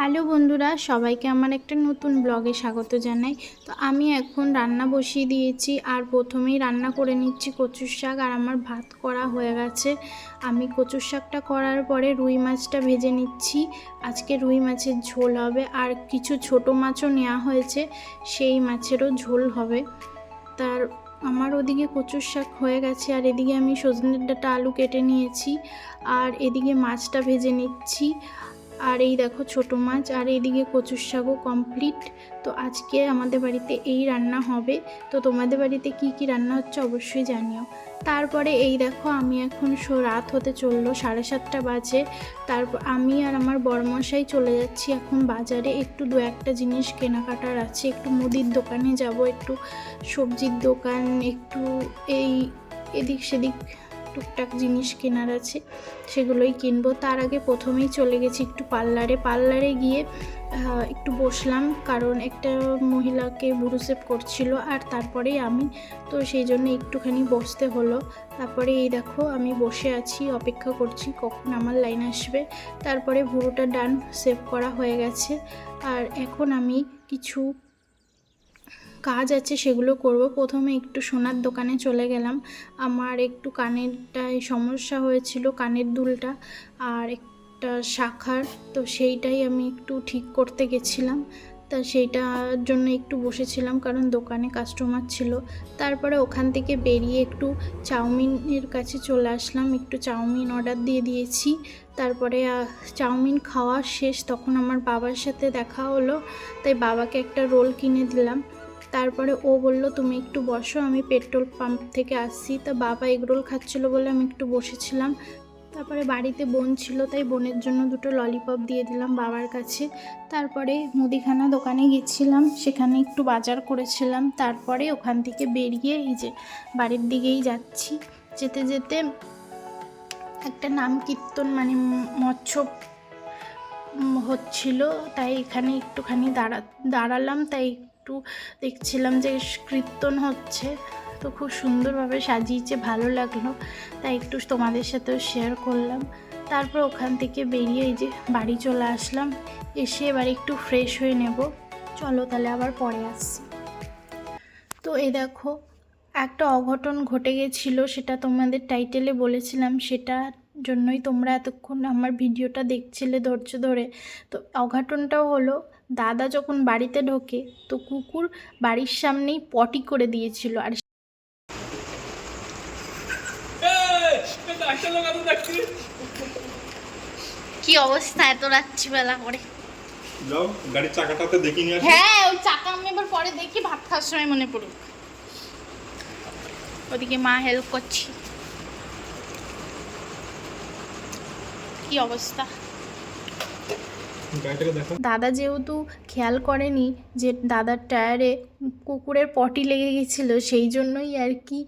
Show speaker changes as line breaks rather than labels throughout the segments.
Hello বন্ধুরা, সবাইকে আমার একটা নতুন ব্লগে স্বাগত জানাই। তো আমি এখন রান্না বসিয়ে দিয়েছি, আর প্রথমেই রান্না করে নিচ্ছি কচুর শাক, আর আমার ভাত করা হয়ে গেছে। আমি কচুর শাকটা করার পরে রুই মাছটা ভেজে নিচ্ছি। আজকে রুই মাছের ঝোল হবে, আর কিছু ছোট মাছও নেওয়া হয়েছে, সেই মাছেরও ঝোল হবে। তার আমার ওদিকে কচুর শাক হয়ে গেছে, আর এদিকে আমি সজনের ডাঁটা আলু কেটে নিয়েছি, আর এদিকে মাছটা ভেজে নিচ্ছি। আর এই দেখো ছোট মাছ, আর এদিকে কচুর শাকও কমপ্লিট তো আজকে আমাদের বাড়িতে এই রান্না হবে। তো তোমাদের বাড়িতে কি কি রান্না হচ্ছে অবশ্যই জানিও। তারপরে এই দেখো, আমি এখন রাত হতে চলল, সাড়ে সাতটা বাজে। তারপর আমি আর আমার বড়মশাই চলে যাচ্ছি এখন বাজারে। একটু দু একটা জিনিস কেনাকাটার আছে। একটু মুদির দোকানে যাব, একটু সবজির দোকান, একটু এই এদিক সেদিক টুকটাক জিনিস কেনার আছে, সেগুলোই কিনবো। তার আগে প্রথমেই চলে গেছি একটু পার্লারে। পার্লারে গিয়ে একটু বসলাম, কারণ একটা মহিলাকে বুরুসেপ করছিল আর তারপরেই আমি। তো সেই জন্য একটুখানি বসতে হলো। তারপরে এই দেখো, আমি বসে আছি, অপেক্ষা করছি কখন আমার লাইন আসবে। তারপরে ভুরুটা ডান, সেভ করা হয়ে গেছে। আর এখন আমি কিছু কাজ আছে সেগুলো করব। প্রথমে একটু সোনার দোকানে চলে গেলাম। আমার একটু কানেরটায় সমস্যা হয়েছিল কানের দুলটা আর একটা শাখার, তো সেইটাই আমি একটু ঠিক করতে গেছিলাম। তা সেইটার জন্য একটু বসেছিলাম কারণ দোকানে কাস্টমার ছিল। তারপরে ওখান থেকে বেরিয়ে একটু চাউমিনের কাছে চলে আসলাম। একটু চাউমিন অর্ডার দিয়ে দিয়েছি। তারপরে চাউমিন খাওয়া শেষ। তখন আমার বাবার সাথে দেখা হলো। তাই বাবাকে একটা রোল কিনে দিলাম। তারপরে ও বলল, তুমি একটু বসো, আমি পেট্রোল পাম্প থেকে আসছি। তা বাবা এগরোল খাচ্ছিলো বলে আমি একটু বসেছিলাম। তারপরে বাড়িতে বোন ছিল, তাই বোনের জন্য দুটো ললিপপ দিয়ে দিলাম বাবার কাছে। তারপরে মুদিখানা দোকানে গেছিলাম, সেখানে একটু বাজার করেছিলাম। তারপরে ওখান থেকে বেরিয়ে এই যে বাড়ির দিকেই যাচ্ছি। যেতে যেতে একটা নাম কীর্তন মানে মৎস্য হচ্ছিল, তাই এখানে একটুখানি দাঁড়া, দাঁড়ালাম। তাই একটু দেখছিলাম যে কীর্তন হচ্ছে। তো খুব সুন্দরভাবে সাজিয়েছে, ভালো লাগল। তাই একটু তোমাদের সাথেও শেয়ার করলাম। তারপর ওখান থেকে বেরিয়ে এই যে বাড়ি চলে আসলাম। এসে এবার একটু ফ্রেশ হয়ে নেব। চলো তাহলে আবার পরে আসছি। তো এই দেখো, একটা অঘটন ঘটে গেছিল, সেটা তোমাদের টাইটেলে বলেছিলাম, সেটা জন্যই তোমরা এতক্ষণ আমার ভিডিওটা দেখছিলে ধৈর্য ধরে। তো অঘটনটাও হলো দাদা যখন বাড়িতে ঢোকে তো কুকুর বাড়ির সামনেই পটি করে দিয়েছিল। আর কি অবস্থা এত রাত্রিবেলা করে?
যাও গাড়ির চাকাটাতে দেখি নিয়ে
হ্যাঁ ওই চাকা আমি এবার পরে দেখি ভাত খাওয়ার সময় মনে পড়ুক। ওদিকে মা হেল্প করছি। কি অবস্থা? দাদা যেহেতু খেয়াল করেনি যে দাদার টায়ারে কুকুরের পটি লেগে গেছিল সেই জন্যই আর কি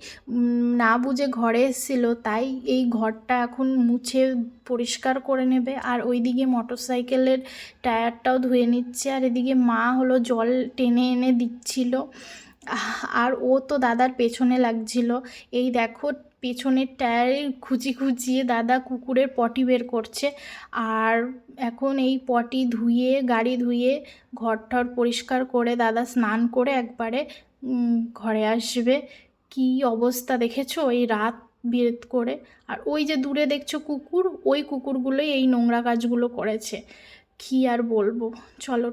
না বুঝে ঘরে এসেছিল। তাই এই ঘরটা এখন মুছে পরিষ্কার করে নেবে। আর ওইদিকে মোটর সাইকেলের টায়ারটাও ধুয়ে নিচ্ছে। আর এদিকে মা হলো জল টেনে এনে দিচ্ছিল। আর ও তো দাদার পেছনে লাগছিল। এই দেখো পেছনের টায়ারে খুঁচি খুঁচিয়ে দাদা কুকুরের পটি বের করছে। আর এখন এই পটি ধুয়ে, গাড়ি ধুয়ে ঘর টর পরিষ্কার করে দাদা স্নান করে একবারে ঘরে আসবে। কি অবস্থা দেখেছ? এই রাত বিরেত করে। আর ওই যে দূরে দেখছ কুকুর, ওই কুকুরগুলোই এই নোংরা কাজগুলো করেছে। কি আর বলব? চলো